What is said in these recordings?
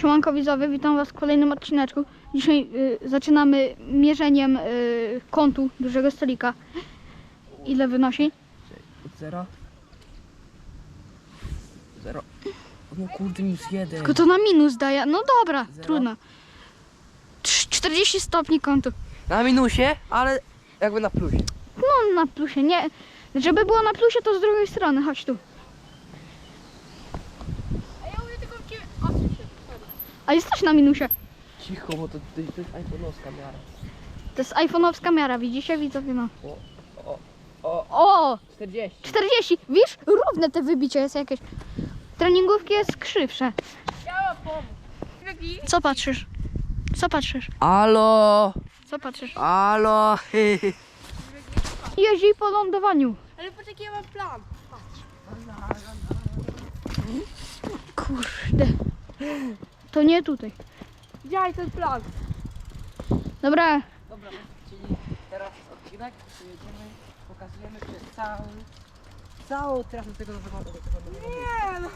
Siemanko widzowie, witam was w kolejnym odcineczku. Dzisiaj y, zaczynamy mierzeniem y, kątu dużego stolika. Ile wynosi? Zero. Zero. No kurde, minus jeden. Tylko to na minus daje. No dobra, Zero. trudno. Trz- 40 stopni kątu. Na minusie, ale jakby na plusie. No na plusie, nie. Żeby było na plusie to z drugiej strony, chodź tu. A jest też na minusie. Cicho, bo to, to, to jest iPhone'owska miara. To jest iPhone'owska miara, widzicie widzowie? No. O, o, o, O! 40. 40, wiesz? Równe te wybicie jest jakieś. Treningówki jest krzywsze. Co patrzysz? Co patrzysz? Alo, Co patrzysz? alo. Jeździ po lądowaniu. Ale poczekaj, ja mam plan. Kurde. To nie tutaj. Działaj ten plan. Dobra, Dobra, czyli teraz odcinek, jedziemy, pokazujemy przez cały, całą trasę tego nowego do tego nowego Nie no.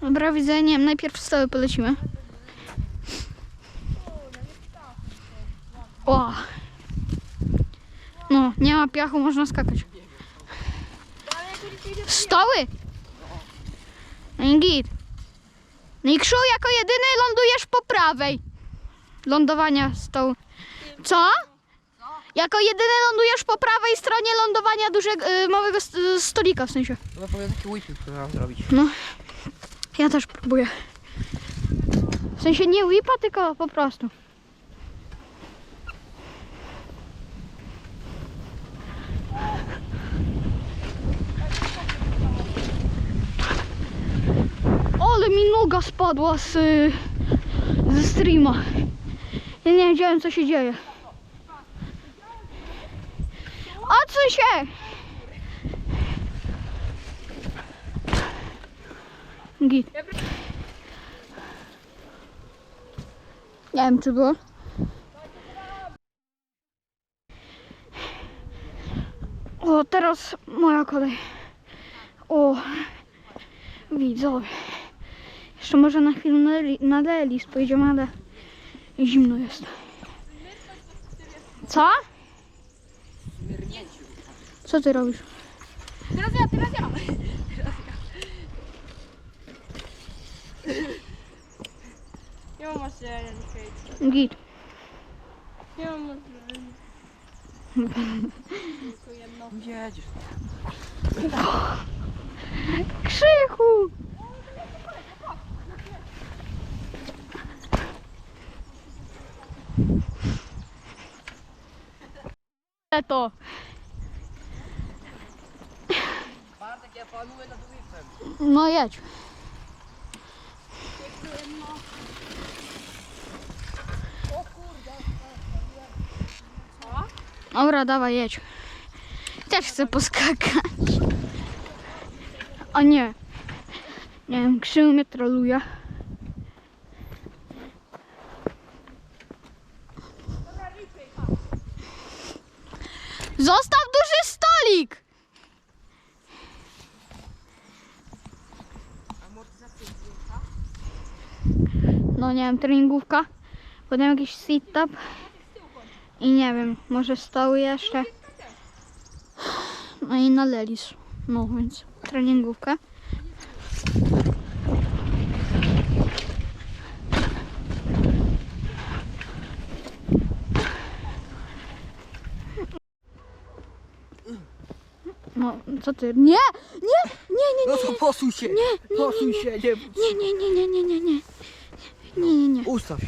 dobra, wiem, najpierw stoły polecimy. O! No, nie ma piachu, można skakać. Stoły! No git. No i Krzu, jako jedyny lądujesz po prawej. Lądowania stołu. Co? Jako jedyny lądujesz po prawej stronie lądowania dużego, y, małego st- y, stolika w sensie. No powiem taki whipping, który mam zrobić. Ja też próbuję. W sensie nie whipa, tylko po prostu. Noga spadła z, ze streama. Ja nie wiedziałem co się dzieje. Odsuń się! Git. Nie wiem czy było. O, teraz moja kolej. O, widzowie. Jeszcze może na chwilę na, li- na Delis pojedziemy, ale zimno jest. Co? Co ty robisz? Teraz ja, teraz ja. Nie mam nie Git. Nie mam jedno. Jedziesz. Krzychu! To. Bartek, ja panuję nad whipem. No jedź. Dobra, dawaj, jedź. Też chcę poskakać. O nie. Nie wiem, krzył mnie troluje. Zostaw duży stolik! No nie wiem, treningówka. Potem jakiś sit-up. I nie wiem, może stoły jeszcze. No i na lelis. No więc treningówka. No, co ty? Nie! Nie! Nie, nie, No nie! to posuń się, Nie, posuń się, nie, Nie, nie, nie, nie, nie, nie, nie. Nie, nie, nie. ustaw się.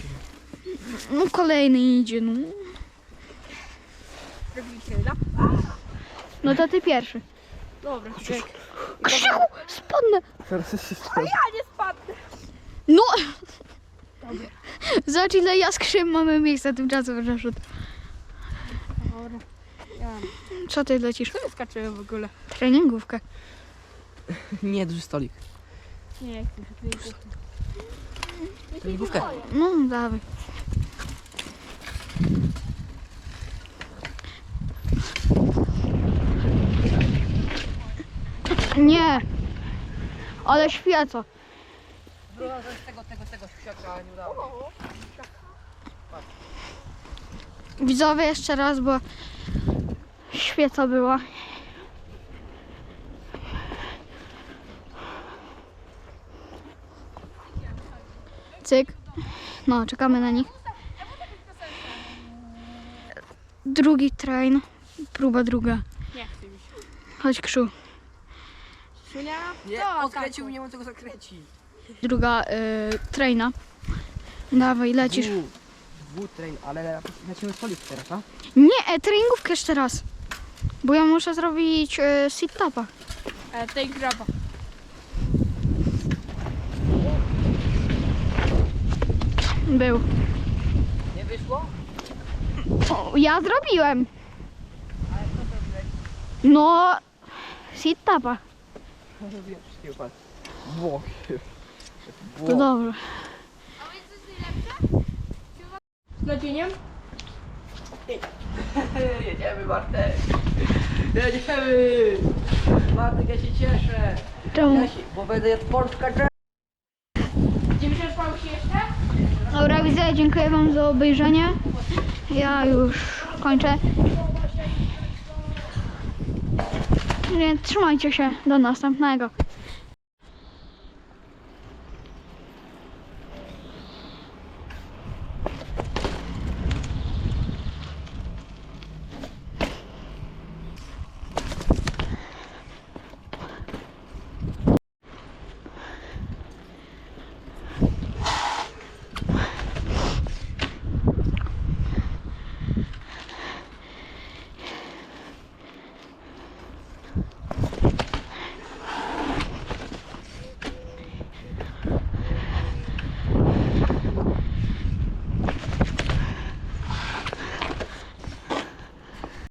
No kolejny idzie, no. Robiliście ile? No to ty pierwszy. Dobra, czekaj. Krzychu, spadnę. Teraz się A ja nie spadnę. No! Zobacz ile ja z krzym mamy miejsca tymczasem Rzeszut. Dobra. Co ty lecisz? Co skaczyłem w ogóle? Treningówkę. Nie, duży stolik. Nie, chcę się Treningówkę. No dawaj. Nie. Ale świeco. Druga rzecz tego, tego, tego siaka nie udało. Widzowie jeszcze raz, bo świeca była. Cyk. No, czekamy na nich. Drugi train. Próba druga. Nie chce mi się. Chodź, Krzu. Szunia? Nie, To odkręcił, nie mam tego zakręci. Druga y, traina. Dawaj, lecisz. Dwu, dwu train, ale lecimy stolik teraz, a? Nie, e, treningówkę jeszcze raz. Bo ja muszę zrobić y, sit-tapa. E, tej graba. Był. Nie wyszło? O, ja zrobiłem. Ale co zrobiłeś? No, sit-tapa. Zrobiłem wszystkiego, patrz. Włochy. To dobrze. Z nadzieniem? Jedziemy Bartek! Jedziemy! Bartek, ja się cieszę! Czemu? Ja się, bo będę jadł. Nie wyczerpał się jeszcze? Dobra, widzę, dziękuję Wam za obejrzenie. Ja już kończę. Więc trzymajcie się. Do następnego.